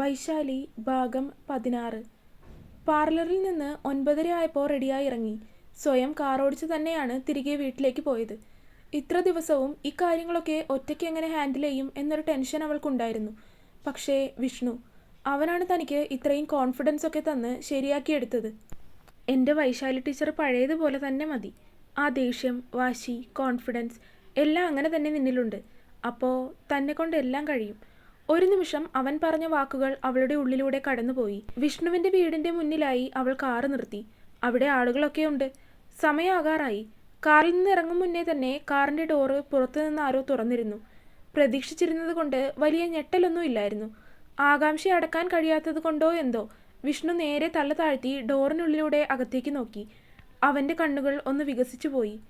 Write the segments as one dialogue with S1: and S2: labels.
S1: വൈശാലി ഭാഗം പതിനാറ്. പാർലറിൽ നിന്ന് ഒൻപതര ആയപ്പോൾ റെഡിയായി ഇറങ്ങി. സ്വയം കാറോടിച്ച് തന്നെയാണ് തിരികെ വീട്ടിലേക്ക് പോയത്. ഇത്ര ദിവസവും ഇക്കാര്യങ്ങളൊക്കെ ഒറ്റയ്ക്ക് എങ്ങനെ ഹാൻഡിൽ ചെയ്യും എന്നൊരു ടെൻഷൻ അവൾക്കുണ്ടായിരുന്നു. പക്ഷേ വിഷ്ണു അവനാണ് തനിക്ക് ഇത്രയും കോൺഫിഡൻസ് ഒക്കെ തന്ന് ശരിയാക്കിയെടുത്തത് എന്റെ വൈശാലി ടീച്ചർ പഴയതുപോലെ തന്നെ മതി. ആ ദേഷ്യം വാശി കോൺഫിഡൻസ് എല്ലാം അങ്ങനെ തന്നെ നിന്നിലുണ്ട്. അപ്പോൾ തന്നെ കൊണ്ട് എല്ലാം കഴിയും. ഒരു നിമിഷം അവൻ പറഞ്ഞ വാക്കുകൾ അവളുടെ ഉള്ളിലൂടെ കടന്നുപോയി. വിഷ്ണുവിന്റെ വീടിന്റെ മുന്നിലായി അവൾ കാറ് നിർത്തി. അവിടെ ആളുകളൊക്കെ ഉണ്ട്. സമയാകാറായി. കാറിൽ നിന്ന് ഇറങ്ങും മുന്നേ തന്നെ കാറിന്റെ ഡോറ് പുറത്തു നിന്ന് ആരോ തുറന്നിരുന്നു. പ്രതീക്ഷിച്ചിരുന്നത് കൊണ്ട് വലിയ ഞെട്ടലൊന്നും ഇല്ലായിരുന്നു. ആകാംക്ഷ അടക്കാൻ കഴിയാത്തത് കൊണ്ടോ എന്തോ വിഷ്ണു നേരെ തല താഴ്ത്തി ഡോറിനുള്ളിലൂടെ അകത്തേക്ക് നോക്കി. അവന്റെ കണ്ണുകൾ ഒന്ന് വികസിച്ചു പോയി.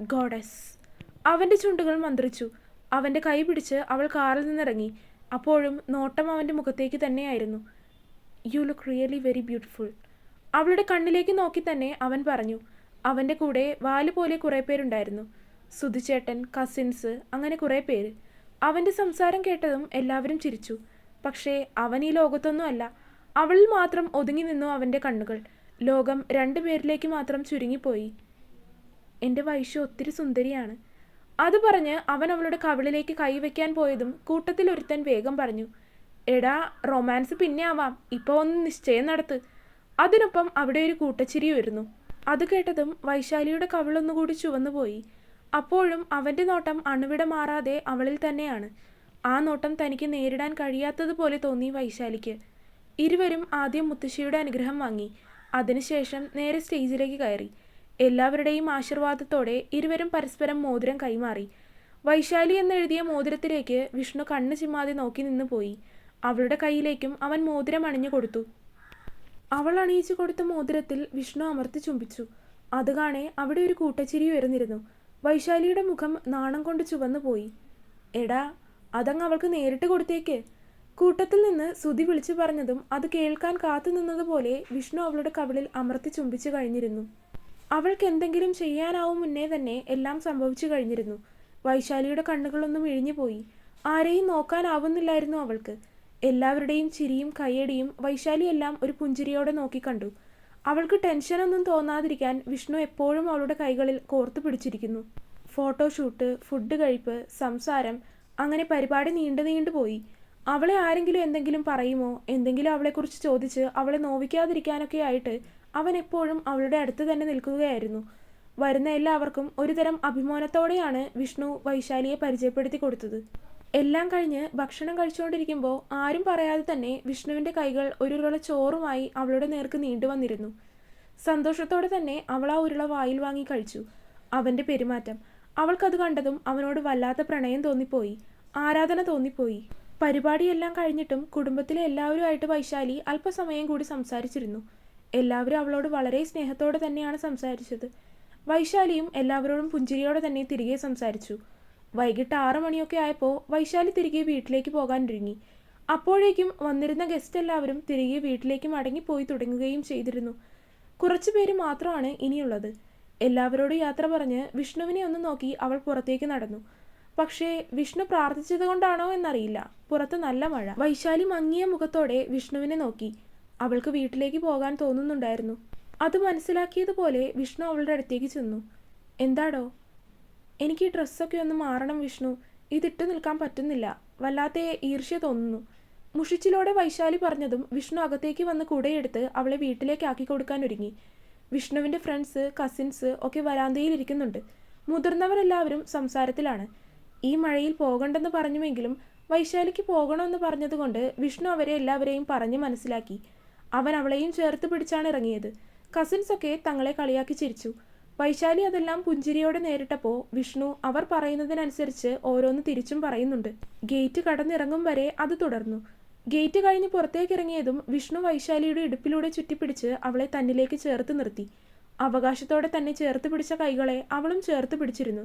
S1: ഗോഡസ്. അവന്റെ ചുണ്ടുകൾ മന്ത്രിച്ചു. അവന്റെ കൈ പിടിച്ച് അവൾ കാറിൽ നിന്നിറങ്ങി. അപ്പോഴും നോട്ടം അവന്റെ മുഖത്തേക്ക് തന്നെയായിരുന്നു. You look really very beautiful അവളുടെ കണ്ണിലേക്ക് നോക്കി തന്നെ അവൻ പറഞ്ഞു. അവന്റെ കൂടെ വാൽ പോലെ കുറേ പേരുണ്ടായിരുന്നു. സുധിച്ചേട്ടൻ കസിൻസ് അങ്ങനെ കുറേ പേര്. അവന്റെ സംസാരം കേട്ടതും എല്ലാവരും ചിരിച്ചു. പക്ഷേ അവൻ ഈ ലോകത്തൊന്നുമല്ല അവളിൽ മാത്രം ഒതുങ്ങി നിന്നു അവന്റെ കണ്ണുകൾ. ലോകം രണ്ടു പേരിലേക്ക് മാത്രം ചുരുങ്ങിപ്പോയി. എന്റെ വൈശു ഒത്തിരി സുന്ദരിയാണ്. അത് പറഞ്ഞ് അവൻ അവളുടെ കവിളിലേക്ക് കൈവയ്ക്കാൻ പോയതും കൂട്ടത്തിൽ ഒരുത്തൻ വേഗം പറഞ്ഞു എടാ റൊമാൻസ് പിന്നെ ആവാം ഇപ്പൊ ഒന്ന് നിശ്ചയം നടത്ത്. അതിനൊപ്പം അവിടെ ഒരു കൂട്ടച്ചിരി വരുന്നു അത് കേട്ടതും വൈശാലിയുടെ കവിളൊന്നുകൂടി ചുവന്നുപോയി അപ്പോഴും അവന്റെ നോട്ടം അണുവിട മാറാതെ അവളിൽ തന്നെയാണ്. ആ നോട്ടം തനിക്ക് നേരിടാൻ കഴിയാത്തതുപോലെ തോന്നി വൈശാലിക്ക്. ഇരുവരും ആദ്യം മുത്തശ്ശിയുടെ അനുഗ്രഹം വാങ്ങി. അതിനുശേഷം നേരെ സ്റ്റേജിലേക്ക് കയറി. എല്ലാവരുടെയും ആശീർവാദത്തോടെ ഇരുവരും പരസ്പരം മോതിരം കൈമാറി. വൈശാലി എന്നെഴുതിയ മോതിരത്തിലേക്ക് വിഷ്ണു കണ്ണു ചിമ്മാതെ നോക്കി നിന്ന് പോയി. അവളുടെ കയ്യിലേക്കും അവൻ മോതിരം അണിഞ്ഞു കൊടുത്തു. അവൾ അണിയിച്ചു കൊടുത്ത മോതിരത്തിൽ വിഷ്ണു അമർത്തി ചുംബിച്ചു. അത് കാണെ അവിടെ ഒരു കൂട്ടച്ചിരി ഉയർന്നിരുന്നു. വൈശാലിയുടെ മുഖം നാണം കൊണ്ട് ചുവന്നു പോയി. എടാ അതങ്ങ് അവൾക്ക് നേരിട്ട് കൊടുത്തേക്ക്. കൂട്ടത്തിൽ നിന്ന് സുതി വിളിച്ചു പറഞ്ഞതും അത് കേൾക്കാൻ കാത്തു നിന്നതുപോലെ വിഷ്ണു അവളുടെ കവിളിൽ അമർത്തി ചുംബിച്ചു കഴിഞ്ഞിരുന്നു. അവൾക്ക് എന്തെങ്കിലും ചെയ്യാനാവും മുന്നേ തന്നെ എല്ലാം സംഭവിച്ചു കഴിഞ്ഞിരുന്നു. വൈശാലിയുടെ കണ്ണുകളൊന്നും ഇഴിഞ്ഞുപോയി ആരെയും നോക്കാനാവുന്നില്ലായിരുന്നു അവൾക്ക്. എല്ലാവരുടെയും ചിരിയും കയ്യടിയും വൈശാലിയെല്ലാം ഒരു പുഞ്ചിരിയോടെ നോക്കിക്കണ്ടു അവൾക്ക് ടെൻഷനൊന്നും തോന്നാതിരിക്കാൻ വിഷ്ണു എപ്പോഴും അവളുടെ കൈകളിൽ കോർത്തു പിടിച്ചിരിക്കുന്നു. ഫോട്ടോഷൂട്ട് ഫുഡ് കഴിപ്പ് സംസാരം അങ്ങനെ പരിപാടി നീണ്ടു നീണ്ടു പോയി. അവളെ ആരെങ്കിലും എന്തെങ്കിലും പറയുമോ? എന്തെങ്കിലും അവളെക്കുറിച്ച് ചോദിച്ച് അവളെ നോവിക്കാതിരിക്കാനൊക്കെ ആയിട്ട് അവൻ എപ്പോഴും അവളുടെ അടുത്ത് തന്നെ നിൽക്കുകയായിരുന്നു. വരുന്ന എല്ലാവർക്കും ഒരുതരം അഭിമാനത്തോടെയാണ് വിഷ്ണു വൈശാലിയെ പരിചയപ്പെടുത്തി കൊടുത്തത്. എല്ലാം കഴിഞ്ഞ് ഭക്ഷണം കഴിച്ചുകൊണ്ടിരിക്കുമ്പോൾ ആരും പറയാതെ തന്നെ വിഷ്ണുവിന്റെ കൈകൾ ഒരു ഉരുള ചോറുമായി അവളുടെ നേർക്ക് നീണ്ടുവന്നിരുന്നു സന്തോഷത്തോടെ തന്നെ അവൾ ആ ഉരുള വായിൽ വാങ്ങി കഴിച്ചു. അവന്റെ പെരുമാറ്റം. അവൾക്കത് കണ്ടതും അവനോട് വല്ലാത്ത പ്രണയം തോന്നിപ്പോയി. ആരാധന തോന്നിപ്പോയി. പരിപാടിയെല്ലാം കഴിഞ്ഞിട്ടും കുടുംബത്തിലെ എല്ലാവരുമായിട്ട് വൈശാലി അല്പസമയം കൂടി സംസാരിച്ചിരുന്നു. എല്ലാവരും അവളോട് വളരെ സ്നേഹത്തോടെ തന്നെയാണ് സംസാരിച്ചത്. വൈശാലിയും എല്ലാവരോടും പുഞ്ചിരിയോടെ തന്നെ തിരികെ സംസാരിച്ചു. വൈകിട്ട് ആറു മണിയൊക്കെ ആയപ്പോൾ വൈശാലി തിരികെ വീട്ടിലേക്ക് പോകാൻ ഒരുങ്ങി. അപ്പോഴേക്കും വന്നിരുന്ന ഗസ്റ്റ് എല്ലാവരും തിരികെ വീട്ടിലേക്ക് മടങ്ങിപ്പോയി തുടങ്ങുകയും ചെയ്തിരുന്നു. കുറച്ചു പേര് മാത്രമാണ് ഇനിയുള്ളത്. എല്ലാവരോടും യാത്ര പറഞ്ഞ് വിഷ്ണുവിനെ ഒന്ന് നോക്കി അവൾ പുറത്തേക്ക് നടന്നു. പക്ഷേ വിഷ്ണു പ്രാർത്ഥിച്ചത് കൊണ്ടാണോ എന്നറിയില്ല. പുറത്ത് നല്ല മഴ. വൈശാലി മങ്ങിയ മുഖത്തോടെ വിഷ്ണുവിനെ നോക്കി. അവൾക്ക് വീട്ടിലേക്ക് പോകാൻ തോന്നുന്നുണ്ടായിരുന്നു. അത് മനസ്സിലാക്കിയതുപോലെ വിഷ്ണു അവളുടെ അടുത്തേക്ക് ചെന്നു. എന്താടോ? എനിക്ക് ഈ ഡ്രസ്സൊക്കെ ഒന്ന് മാറണം വിഷ്ണു. ഇതിട്ട് നിൽക്കാൻ പറ്റുന്നില്ല. വല്ലാത്ത ഈർഷ്യ തോന്നുന്നു. മുഷിച്ചിലോടെ വൈശാലി പറഞ്ഞതും വിഷ്ണു അകത്തേക്ക് വന്ന് കുടയെടുത്ത് അവളെ വീട്ടിലേക്ക് ആക്കി കൊടുക്കാൻ ഒരുങ്ങി. വിഷ്ണുവിന്റെ ഫ്രണ്ട്സ് കസിൻസ് ഒക്കെ വരാന്തയിൽ ഇരിക്കുന്നുണ്ട്. മുതിർന്നവരെല്ലാവരും സംസാരത്തിലാണ്. ഈ മഴയിൽ പോകണ്ടെന്ന് പറഞ്ഞുവെങ്കിലും വൈശാലിക്ക് പോകണമെന്ന് പറഞ്ഞതുകൊണ്ട് വിഷ്ണു അവരെ എല്ലാവരെയും പറഞ്ഞ് മനസ്സിലാക്കി. അവൻ അവളെയും ചേർത്ത് പിടിച്ചാണ് ഇറങ്ങിയത്. കസിൻസ് ഒക്കെ തങ്ങളെ കളിയാക്കി ചിരിച്ചു. വൈശാലി അതെല്ലാം പുഞ്ചിരിയോടെ നേരിട്ടപ്പോൾ വിഷ്ണു അവർ പറയുന്നതിനനുസരിച്ച് ഓരോന്ന് തിരിച്ചും പറയുന്നുണ്ട്. ഗേറ്റ് കടന്നിറങ്ങും വരെ അത് തുടർന്നു. ഗേറ്റ് കഴിഞ്ഞ് പുറത്തേക്ക് ഇറങ്ങിയതും വിഷ്ണു വൈശാലിയുടെ ഇടുപ്പിലൂടെ ചുറ്റിപ്പിടിച്ച് അവളെ തന്നിലേക്ക് ചേർത്ത് നിർത്തി. അവകാശത്തോടെ തന്നെ ചേർത്ത് പിടിച്ച കൈകളെ അവളും ചേർത്ത് പിടിച്ചിരുന്നു.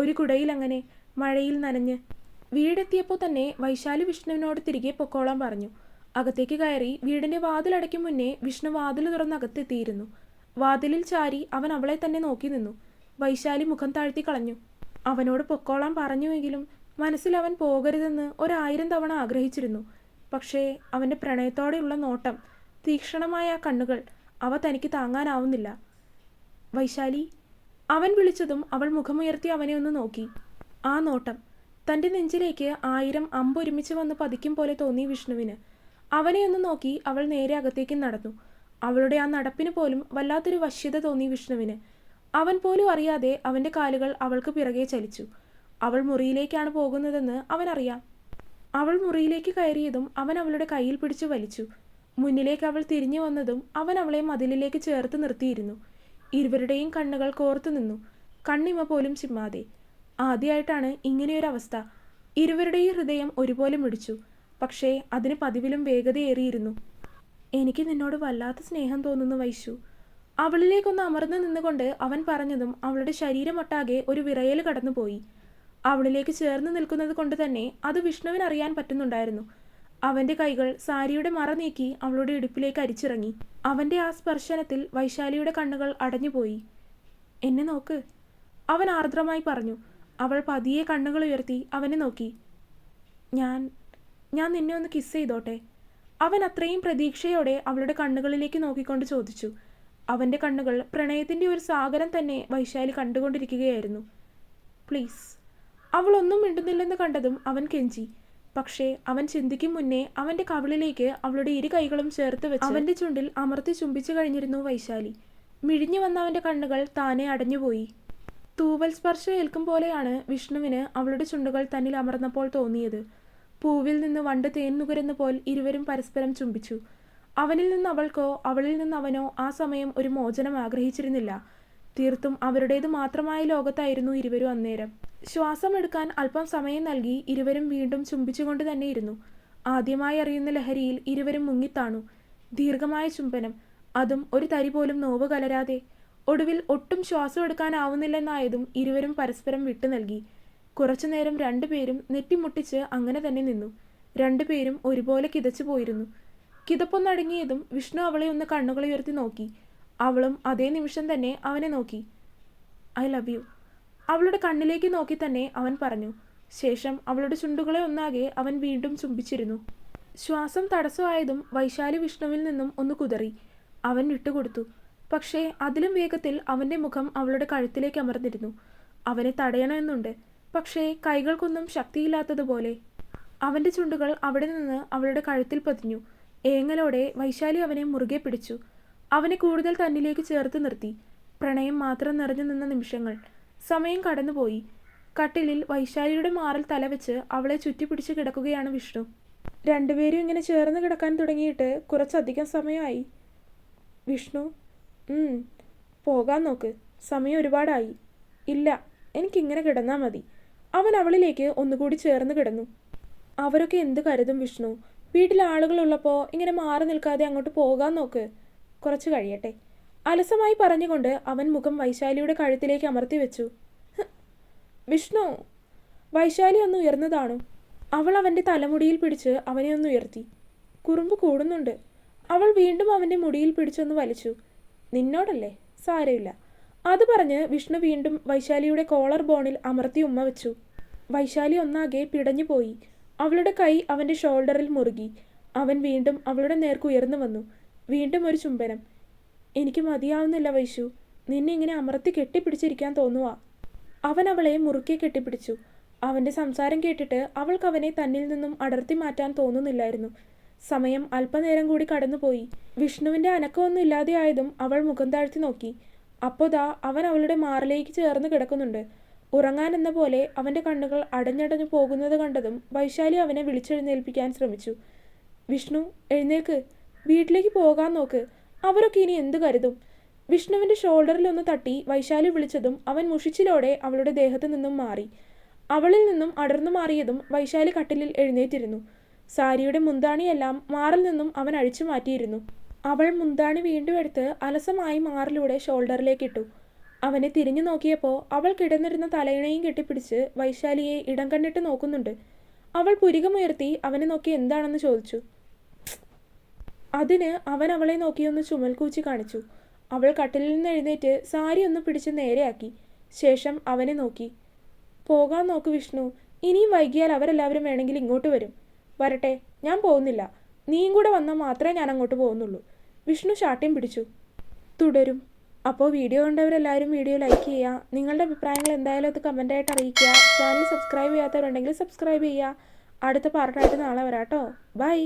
S1: ഒരു കുടയിൽ അങ്ങനെ മഴയിൽ നനഞ്ഞ് വീടെത്തിയപ്പോൾ തന്നെ വൈശാലി വിഷ്ണുവിനോട് തിരികെ പൊക്കോളാൻ പറഞ്ഞു. അകത്തേക്ക് കയറി വീടിന്റെ വാതിലടയ്ക്കും മുന്നേ വിഷ്ണു വാതിൽ തുറന്ന് അകത്തെത്തിയിരുന്നു. വാതിലിൽ ചാരി അവൻ അവളെ തന്നെ നോക്കി നിന്നു. വൈശാലി മുഖം താഴ്ത്തി കളഞ്ഞു. അവനോട് പൊക്കോളാൻ പറഞ്ഞുവെങ്കിലും മനസ്സിൽ അവൻ പോകരുതെന്ന് ഒരായിരം തവണ ആഗ്രഹിച്ചിരുന്നു. പക്ഷേ അവന്റെ പ്രണയത്തോടെയുള്ള നോട്ടം തീക്ഷണമായ ആ കണ്ണുകൾ അവ തനിക്ക് താങ്ങാനാവുന്നില്ല. വൈശാലി അവൻ വിളിച്ചതും അവൾ മുഖമുയർത്തി അവനെ ഒന്ന് നോക്കി. ആ നോട്ടം തന്റെ നെഞ്ചിലേക്ക് ആയിരം അമ്പൊരുമിച്ച് വന്ന് പതിക്കും പോലെ തോന്നി വിഷ്ണുവിന്. അവനെ ഒന്ന് നോക്കി അവൾ നേരെ അകത്തേക്ക് നടന്നു. അവളുടെ ആ നടപ്പിന് പോലും വല്ലാത്തൊരു വശ്യത തോന്നി വിഷ്ണുവിന്. അവൻ പോലും അറിയാതെ അവന്റെ കാലുകൾ അവൾക്ക് പിറകെ ചലിച്ചു. അവൾ മുറിയിലേക്കാണ് പോകുന്നതെന്ന് അവനറിയാം. അവൾ മുറിയിലേക്ക് കയറിയതും അവൻ അവളുടെ കയ്യിൽ പിടിച്ചു വലിച്ചു. മുന്നിലേക്ക് അവൾ തിരിഞ്ഞു വന്നതും അവൻ അവളെ മതിലിലേക്ക് ചേർത്ത് നിർത്തിയിരുന്നു. ഇരുവരുടെയും കണ്ണുകൾ കോർത്തു നിന്നു. കണ്ണിമ പോലും ചിമ്മാതെ. ആദ്യമായിട്ടാണ് ഇങ്ങനെയൊരവസ്ഥ. ഇരുവരുടെയും ഹൃദയം ഒരുപോലെ മിടിച്ചു. പക്ഷേ അതിന് പതിവിലും വേഗതയേറിയിരുന്നു. എനിക്ക് നിന്നോട് വല്ലാത്ത സ്നേഹം തോന്നുന്നു വൈശു. അവളിലേക്കൊന്ന് അമർന്നു നിന്നുകൊണ്ട് അവൻ പറഞ്ഞതും അവളുടെ ശരീരമൊട്ടാകെ ഒരു വിറയൽ കടന്നുപോയി. അവളിലേക്ക് ചേർന്ന് നിൽക്കുന്നത് കൊണ്ട് തന്നെ അത് വിഷ്ണുവിന് അറിയാൻ പറ്റുന്നുണ്ടായിരുന്നു. അവന്റെ കൈകൾ സാരിയുടെ മറ നീക്കി അവളുടെ ഇടുപ്പിലേക്ക് അരിച്ചിറങ്ങി. അവന്റെ ആ സ്പർശനത്തിൽ വൈശാലിയുടെ കണ്ണുകൾ അടഞ്ഞുപോയി. എന്നെ നോക്ക് അവൻ ആർദ്രമായി പറഞ്ഞു. അവൾ പതിയെ കണ്ണുകൾ ഉയർത്തി അവനെ നോക്കി. ഞാൻ ഞാൻ നിന്നെ ഒന്ന് കിസ് ചെയ്തോട്ടെ. അവൻ അത്രയും പ്രതീക്ഷയോടെ അവളുടെ കണ്ണുകളിലേക്ക് നോക്കിക്കൊണ്ട് ചോദിച്ചു. അവന്റെ കണ്ണുകൾ പ്രണയത്തിന്റെ ഒരു സാഗരം തന്നെ വൈശാലി കണ്ടുകൊണ്ടിരിക്കുകയായിരുന്നു. പ്ലീസ് അവൾ ഒന്നും മിണ്ടുന്നില്ലെന്ന് കണ്ടതും അവൻ കെഞ്ചി. പക്ഷേ അവൻ ചിന്തിക്കും മുന്നേ അവന്റെ കവിളിലേക്ക് അവളുടെ ഇരു കൈകളും ചേർത്ത് വെച്ച് അവന്റെ ചുണ്ടിൽ അമർത്തി ചുംബിച്ചു കഴിഞ്ഞിരുന്നു വൈശാലി. മിഴിഞ്ഞു വന്ന അവന്റെ കണ്ണുകൾ താനെ അടഞ്ഞുപോയി. തൂവൽ സ്പർശം ഏൽക്കും പോലെയാണ് വിഷ്ണുവിന് അവളുടെ ചുണ്ടുകൾ തന്നിൽ അമർന്നപ്പോൾ തോന്നിയത്. പൂവിൽ നിന്ന് വണ്ട് തേൻ നുകരുന്ന പോൽ ഇരുവരും പരസ്പരം ചുംബിച്ചു. അവനിൽ നിന്ന് അവൾക്കോ അവളിൽ നിന്ന് അവനോ ആ സമയം ഒരു മോചനം ആഗ്രഹിച്ചിരുന്നില്ല. തീർത്തും അവരുടേത് മാത്രമായ ലോകത്തായിരുന്നു ഇരുവരും അന്നേരം. ശ്വാസം എടുക്കാൻ അല്പം സമയം നൽകി ഇരുവരും വീണ്ടും ചുംബിച്ചുകൊണ്ട് തന്നെയിരുന്നു ആദ്യമായി അറിയുന്ന ലഹരിയിൽ ഇരുവരും മുങ്ങിത്താണു. ദീർഘമായ ചുംബനം. അതും ഒരു തരി പോലും നോവ് കലരാതെ. ഒടുവിൽ ഒട്ടും ശ്വാസം എടുക്കാനാവുന്നില്ലെന്നായതും ഇരുവരും പരസ്പരം വിട്ടു നൽകി. കുറച്ചുനേരം രണ്ടുപേരും നെറ്റിമുട്ടിച്ച് അങ്ങനെ തന്നെ നിന്നു. രണ്ടുപേരും ഒരുപോലെ കിതച്ചു പോയിരുന്നു. കിതപ്പൊന്നടങ്ങിയതും വിഷ്ണു അവളെ ഒന്ന് കണ്ണുകൾ ഉയർത്തി നോക്കി. അവളും അതേ നിമിഷം തന്നെ അവനെ നോക്കി. I love you. അവളുടെ കണ്ണിലേക്ക് നോക്കി തന്നെ അവൻ പറഞ്ഞു. ശേഷം അവളുടെ ചുണ്ടുകളെ ഒന്നാകെ അവൻ വീണ്ടും ചുംബിച്ചിരുന്നു. ശ്വാസം തടസ്സമായതും വൈശാലി വിഷ്ണുവിൽ നിന്നും ഒന്ന് കുതറി. അവൻ വിട്ടുകൊടുത്തു. പക്ഷേ അതിലും വേഗത്തിൽ അവന്റെ മുഖം അവളുടെ കഴുത്തിലേക്ക് അമർന്നിരുന്നു. അവനെ തടയണമെന്നുണ്ട് പക്ഷേ കൈകൾക്കൊന്നും ശക്തിയില്ലാത്തതുപോലെ. അവന്റെ ചുണ്ടുകൾ അവിടെ നിന്ന് അവളുടെ കഴുത്തിൽ പതിഞ്ഞു. ഏങ്ങലോടെ വൈശാലി അവനെ മുറുകെ പിടിച്ചു. അവനെ കൂടുതൽ തന്നിലേക്ക് ചേർത്ത് നിർത്തി. പ്രണയം മാത്രം നിറഞ്ഞു നിന്ന നിമിഷങ്ങൾ. സമയം കടന്നുപോയി. കട്ടിലിൽ വൈശാലിയുടെ മാറിൽ തലവെച്ച് അവളെ ചുറ്റിപ്പിടിച്ച് കിടക്കുകയാണ് വിഷ്ണു. രണ്ടുപേരും ഇങ്ങനെ ചേർന്ന് കിടക്കാൻ തുടങ്ങിയിട്ട് കുറച്ചധികം സമയമായി. വിഷ്ണു പോകാൻ നോക്ക്. സമയം ഒരുപാടായി. ഇല്ല എനിക്കിങ്ങനെ കിടന്നാൽ മതി. അവൻ അവളിലേക്ക് ഒന്നുകൂടി ചേർന്ന് കിടന്നു. അവരൊക്കെ എന്ത് കരുതും വിഷ്ണു? വീട്ടിൽ ആളുകളുള്ളപ്പോൾ ഇങ്ങനെ മാറി നിൽക്കാതെ അങ്ങോട്ട് പോകാൻ നോക്ക്. കുറച്ച് കഴിയട്ടെ. അലസമായി പറഞ്ഞുകൊണ്ട് അവൻ മുഖം വൈശാലിയുടെ കഴുത്തിലേക്ക് അമർത്തി വെച്ചു. വിഷ്ണു വൈശാലി ഒന്ന് ഉയർന്നതാണു. അവൾ അവന്റെ തലമുടിയിൽ പിടിച്ച് അവനെ ഒന്ന് ഉയർത്തി. കുറുമ്പ് കൂടുന്നുണ്ട്. അവൾ വീണ്ടും അവന്റെ മുടിയിൽ പിടിച്ചൊന്ന് വലിച്ചു. നിന്നോടല്ലേ? സാരമില്ല. അത് പറഞ്ഞ് വിഷ്ണു വീണ്ടും വൈശാലിയുടെ കോളർ ബോണിൽ അമർത്തി ഉമ്മ വെച്ചു. വൈശാലി ഒന്നാകെ പിടഞ്ഞു പോയി. അവളുടെ കൈ അവന്റെ ഷോൾഡറിൽ മുറുകി. അവൻ വീണ്ടും അവളുടെ നേർക്ക് ഉയർന്നു വന്നു. വീണ്ടും ഒരു ചുംബനം. എനിക്ക് മതിയാവുന്നില്ല വൈശു. നിന്നെ ഇങ്ങനെ അമർത്തി കെട്ടിപ്പിടിച്ചിരിക്കാൻ തോന്നുക അവൻ അവളെ മുറുക്കെ കെട്ടിപ്പിടിച്ചു. അവന്റെ സംസാരം കേട്ടിട്ട് അവൾക്ക് അവനെ തന്നിൽ നിന്നും അടർത്തി മാറ്റാൻ തോന്നുന്നില്ലായിരുന്നു. സമയം അല്പനേരം കൂടി കടന്നുപോയി. വിഷ്ണുവിന്റെ അനക്കമൊന്നും ഇല്ലാതെയായതും അവൾ മുഖം താഴ്ത്തി നോക്കി. അപ്പോതാ അവൻ അവളുടെ മാറിലേക്ക് ചേർന്ന് കിടക്കുന്നുണ്ട്. ഉറങ്ങാൻ എന്ന പോലെ അവന്റെ കണ്ണുകൾ അടഞ്ഞടഞ്ഞു പോകുന്നത് കണ്ടതും വൈശാലി അവനെ വിളിച്ചെഴുന്നേൽപ്പിക്കാൻ ശ്രമിച്ചു. വിഷ്ണു എഴുന്നേൽക്ക്. വീട്ടിലേക്ക് പോകാൻ നോക്ക്. അവരൊക്കെ ഇനി എന്ത് കരുതും? വിഷ്ണുവിന്റെ ഷോൾഡറിൽ ഒന്ന് തട്ടി വൈശാലി വിളിച്ചതും അവൻ മുഷിച്ചിലോടെ അവളുടെ ദേഹത്തു നിന്നും മാറി. അവളിൽ നിന്നും അടർന്നു മാറിയതും വൈശാലി കട്ടിലിൽ എഴുന്നേറ്റിരുന്നു. സാരിയുടെ മുന്താണിയെല്ലാം മാറിൽ നിന്നും അവൻ അഴിച്ചു മാറ്റിയിരുന്നു. അവൾ മുന്താണി വീണ്ടും എടുത്ത് അലസമായി മാറിലൂടെ ഷോൾഡറിലേക്കിട്ടു അവനെ തിരിഞ്ഞു നോക്കിയപ്പോൾ അവൾ കിടന്നിരുന്ന തലയിണയും കെട്ടിപ്പിടിച്ച് വൈശാലിയെ ഇടം കണ്ടിട്ട് നോക്കുന്നുണ്ട്. അവൾ പുരികമുയർത്തി അവനെ നോക്കി എന്താണെന്ന് ചോദിച്ചു. അതിന് അവൻ അവളെ നോക്കിയൊന്ന് ചുമൽക്കൂച്ചി കാണിച്ചു. അവൾ കട്ടിലിൽ നിന്ന് എഴുന്നേറ്റ് സാരി ഒന്ന് പിടിച്ച് നേരെയാക്കി. ശേഷം അവനെ നോക്കി. പോകാൻ നോക്ക് വിഷ്ണു. ഇനിയും വൈകിയാൽ അവരെല്ലാവരും വേണമെങ്കിൽ ഇങ്ങോട്ട് വരും. വരട്ടെ ഞാൻ പോകുന്നില്ല. നീയും കൂടെ വന്നാൽ മാത്രമേ ഞാൻ അങ്ങോട്ട് പോകുന്നുള്ളൂ. വിഷ്ണു ശാഠ്യം പിടിച്ചു. തുടരും. അപ്പോൾ വീഡിയോ കണ്ടവരെല്ലാവരും വീഡിയോ ലൈക്ക് ചെയ്യുക നിങ്ങളുടെ അഭിപ്രായങ്ങൾ എന്തായാലും അത് കമന്റായിട്ട് അറിയിക്കുക. ചാനൽ സബ്സ്ക്രൈബ് ചെയ്യാത്തവരുണ്ടെങ്കിൽ സബ്സ്ക്രൈബ് ചെയ്യുക അടുത്ത പാർട്ടായിട്ട് നാളെ വരാട്ടോ. ബൈ